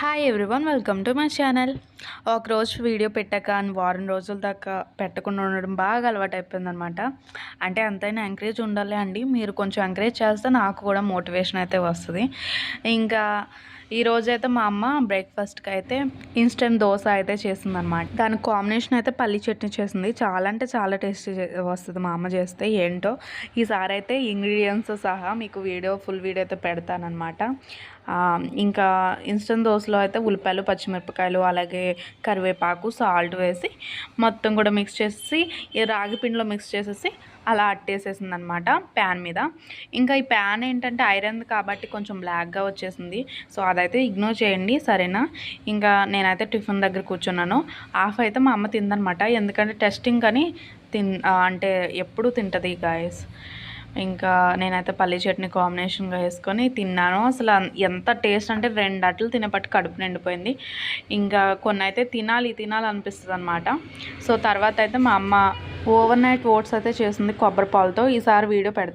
Hi everyone welcome to my channel ఒకరోజు video పెట్టాక అని వారం రోజుల దాకా పెట్టకుండా ఉండడం బాగా అలవాటు అయిపోయిందనమాట అంటే అంతైనా ఎంకరేజ్ ఉండాలి అండి. మీరు కొంచెం ఎంకరేజ్ చేస్తే నాకు కూడా మోటివేషన్ అయితే వస్తుంది. ఇంకా ఈ రోజైతే మా అమ్మ బ్రేక్ఫాస్ట్కి అయితే ఇన్స్టెంట్ దోశ అయితే చేసిందనమాట దాని కాంబినేషన్ అయితే పల్లి చట్నీ చేసింది. చాలా అంటే చాలా టేస్టీ వస్తుంది మా అమ్మ చేస్తే. ఏంటో ఈసారి అయితే ఇంగ్రీడియంట్స్ సహా మీకు వీడియో ఫుల్ వీడియో అయితే పెడతానమాట ఇంకా ఇన్స్టెంట్ దోశలో అయితే ఉల్లిపాయలు పచ్చిమిరపకాయలు అలాగే కరివేపాకు సాల్ట్ వేసి మొత్తం కూడా మిక్స్ చేసి ఈ రాగి పిండిలో మిక్స్ చేసేసి అలా అట్టేసేసింది అనమాట ప్యాన్ మీద. ఇంకా ఈ ప్యాన్ ఏంటంటే ఐరన్ కాబట్టి కొంచెం బ్లాక్గా వచ్చేసింది. సో అదైతే ఇగ్నోర్ చేయండి సరేనా? ఇంకా నేనైతే టిఫిన్ దగ్గర కూర్చున్నాను. హాఫ్ అయితే మా అమ్మ తిందనమాట. ఎందుకంటే టెస్టింగ్ కానీ తిన్ అంటే ఎప్పుడు తింటుంది గాయస్. ఇంకా నేనైతే పల్లి చట్నీ కాంబినేషన్గా వేసుకొని తిన్నాను. అసలు ఎంత టేస్ట్ అంటే రెండు అట్లు తినేపట్టు కడుపు నిండిపోయింది. ఇంకా కొన్ని అయితే తినాలి తినాలి అనిపిస్తుంది అనమాట సో తర్వాత అయితే మా అమ్మ ఓవర్ నైట్ ఓట్స్ అయితే చేసింది కొబ్బరి పాలతో ఈసారి వీడియో పెడతాను